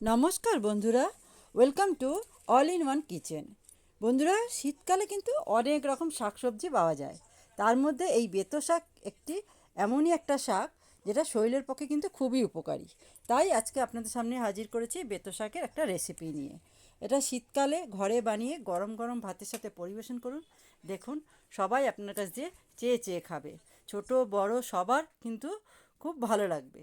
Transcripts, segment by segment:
নমস্কার বন্ধুরা welcome to all in one kitchen বন্ধুরা, শীতকালে কিন্তু অনেক রকম শাকসবজি পাওয়া যায়। তার মধ্যে এই বেত শাক একটি, এমনই একটা শাক, যেটা শরীরের পক্ষে কিন্তু খুবই উপকারী। তাই আজকে আপনাদের সামনে হাজির করেছি বেত শাকের একটা রেসিপি নিয়ে। এটা শীতকালে ঘরে বানিয়ে গরম গরম ভাতের সাথে পরিবেশন করুন। দেখুন, সবাই আপনার কাছ দিয়ে চেয়ে চেয়ে খাবে। ছোট, বড়, সবার কিন্তু খুব ভালো লাগবে।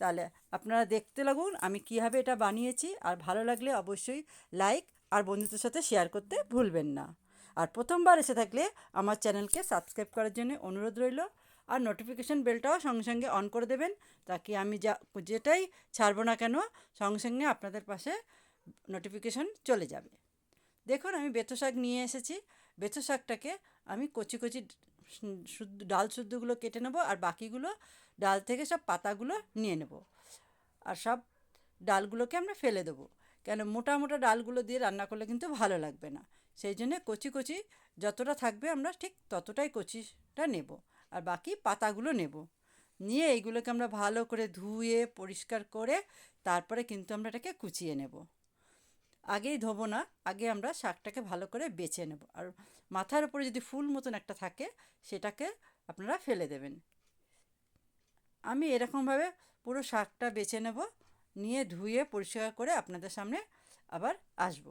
তাহলে আপনারা দেখতে লাগুন আমি কীভাবে এটা বানিয়েছি। আর ভালো লাগলে অবশ্যই লাইক আর বন্ধুদের সাথে শেয়ার করতে ভুলবেন না। আর প্রথমবার এসে থাকলে আমার চ্যানেলকে সাবস্ক্রাইব করার জন্য অনুরোধ রইল। আর নোটিফিকেশান বেলটাও সঙ্গে সঙ্গে অন করে দেবেন। তাকে আমি যা, যেটাই ছাড়বো না কেন, সঙ্গে সঙ্গে আপনাদের পাশে নোটিফিকেশান চলে যাবে। দেখুন আমি বেতো শাক নিয়ে এসেছি। বেতো শাকটাকে আমি কচি কচি শুদ্ধ, ডাল শুদ্ধগুলো কেটে নেব আর বাকিগুলো ডাল থেকে সব পাতাগুলো নিয়ে নেব। আর সব ডালগুলোকে আমরা ফেলে দেবো। কেন মোটা মোটা ডালগুলো দিয়ে রান্না করলে কিন্তু ভালো লাগবে না। সেই জন্যে কচি কচি যতটা থাকবে আমরা ঠিক ততটাই কচিটা নেব আর বাকি পাতাগুলো নেব। নিয়ে এইগুলোকে আমরা ভালো করে ধুয়ে, পরিষ্কার করে তারপরে কিন্তু আমরা এটাকে কুচিয়ে নেব। আগেই ধোবো না, আগে আমরা শাকটাকে ভালো করে বেছে নেব। আর মাথার উপরে যদি ফুল মতন একটা থাকে, সেটাকে আপনারা ফেলে দেবেন। আমি এরকমভাবে পুরো শাকটা বেছে নেব, নিয়ে ধুয়ে পরিষ্কার করে আপনাদের সামনে আবার আসব।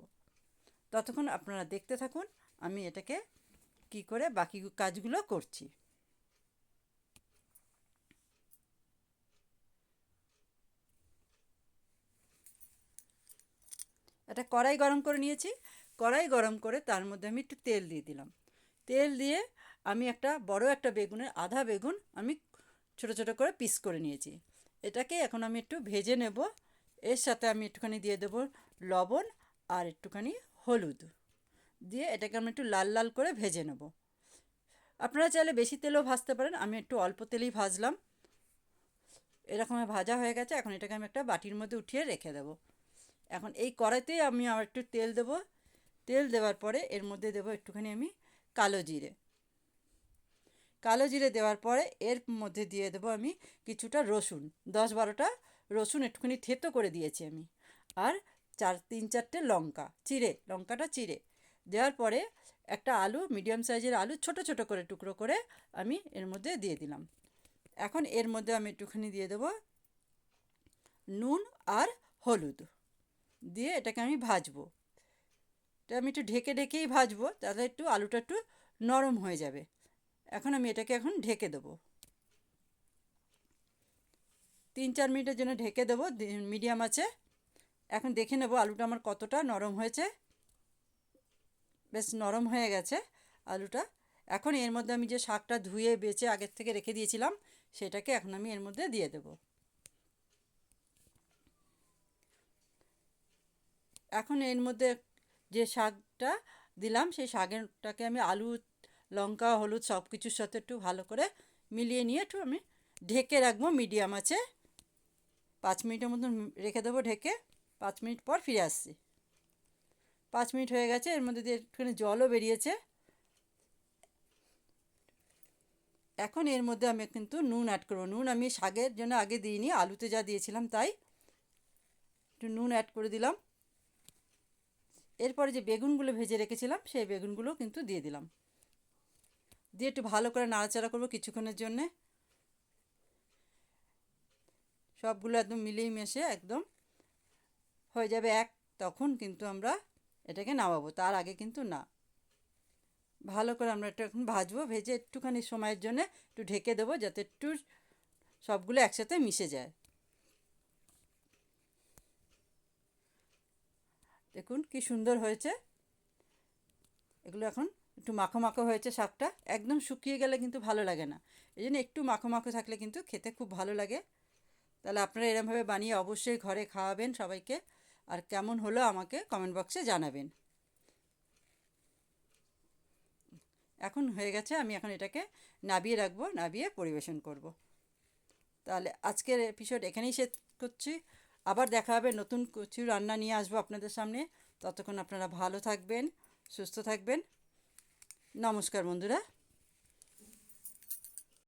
ততক্ষণ আপনারা দেখতে থাকুন, আমি এটাকে কি করে বাকি কাজগুলো করছি। একটা কড়াই গরম করে নিয়েছি। কড়াই গরম করে তার মধ্যে আমি একটু তেল দিয়ে দিলাম। তেল দিয়ে আমি একটা বড় একটা বেগুনের আধা বেগুন আমি ছোট ছোট করে পিস করে নিয়েছি। এটাকে এখন আমি একটু ভেজে নেব। এর সাথে আমি একটুখানি দিয়ে দেবো লবণ আর একটুখানি হলুদ। দিয়ে এটাকে আমি একটু লাল লাল করে ভেজে নেব। আপনারা চাইলে বেশি তেলেও ভাজতে পারেন, আমি একটু অল্প তেলেই ভাজলাম। এরকম ভাজা হয়ে গেছে, এখন এটাকে আমি একটা বাটির মধ্যে উঠিয়ে রেখে দেবো। এখন এই কড়াইতেই আমি আবার একটু তেল দেব। তেল দেওয়ার পরে এর মধ্যে দেবো একটুখানি আমি কালো জিরে। কালো জিরে দেওয়ার পরে এর মধ্যে দিয়ে দেবো আমি কিছুটা রসুন। দশ বারোটা রসুন একটুখানি থেতো করে দিয়েছি আমি। আর চার, তিন চারটে লঙ্কা, চিড়ে, লঙ্কাটা চিড়ে। দেওয়ার পরে একটা আলু, মিডিয়াম সাইজের আলু, ছোট ছোট করে টুকরো করে আমি এর মধ্যে দিয়ে দিলাম। এখন এর মধ্যে আমি একটুখানি দিয়ে দেবো নুন আর হলুদ। দিয়ে এটাকে আমি ভাজবো। এটা আমি একটু ঢেকে ঢেকেই ভাজবো, তাহলে একটু আলুটা একটু নরম হয়ে যাবে। এখন আমি এটাকে এখন ঢেকে দেবো। তিন চার মিনিটের জন্য ঢেকে দেবো মিডিয়াম আছে। এখন দেখে নেব আলুটা আমার কতটা নরম হয়েছে। বেশ নরম হয়ে গেছে আলুটা। এখন এর মধ্যে আমি যে শাকটা ধুয়ে, বেছে আগের থেকে রেখে দিয়েছিলাম, সেটাকে এখন আমি এর মধ্যে দিয়ে দেবো। এখন এর মধ্যে যে শাকটা দিলাম, সেই শাকেরটাকে আমি আলু, লঙ্কা, হলুদ সব কিছুর সাথে একটু ভালো করে মিলিয়ে নিয়ে একটু আমি ঢেকে রাখব মিডিয়াম আছে। পাঁচ মিনিটের মতন রেখে দেবো ঢেকে। পাঁচ মিনিট পর ফিরে আসছি। পাঁচ মিনিট হয়ে গেছে, এর মধ্যে দিয়ে একটুখানি জলও বেরিয়েছে। এখন এর মধ্যে আমি কিন্তু নুন অ্যাড করব। নুন আমি শাকের জন্য আগে দিইনি, আলুতে যা দিয়েছিলাম তাই। একটু নুন অ্যাড করে দিলাম। এরপরে যে বেগুনগুলো ভেজে রেখেছিলাম, সেই বেগুনগুলো কিন্তু দিয়ে দিলাম। দিয়ে একটু ভালো করে নাড়াচাড়া করব কিছুক্ষণের জন্যে। সবগুলো একদম মিলিয়ে মিশে একদম হয়ে যাবে এক, তখন কিন্তু আমরা এটাকে নামাবো, তার আগে কিন্তু না। ভালো করে আমরা এটা এখন ভাজবো, ভেজে একটুখানি সময়ের জন্য একটু ঢেকে দেবো, যাতে একটু সবগুলো একসাথে মিশে যায়। দেখুন কি সুন্দর হয়েছে। এগুলো এখন একটু মাখো মাখো হয়েছে শাকটা। একদম শুকিয়ে গেলে কিন্তু ভালো লাগে না। এই জন্য একটু মাখো মাখো থাকলে কিন্তু খেতে খুব ভালো লাগে। তাহলে আপনারা এরমভাবে বানিয়ে অবশ্যই ঘরে খাওয়াবেন সবাইকে। আর কেমন হলো আমাকে কমেন্ট বক্সে জানাবেন। এখন হয়ে গেছে, আমি এখন এটাকে নাবিয়ে রাখব, নাবিয়ে পরিবেশন করব। তাহলে আজকের এপিসোড এখানেই শেষ করছি। আবার দেখা হবে, নতুন কিছু রান্না নিয়ে আসব আপনাদের সামনে। ততক্ষণ আপনারা ভালো থাকবেন, সুস্থ থাকবেন। নমস্কার বন্ধুরা।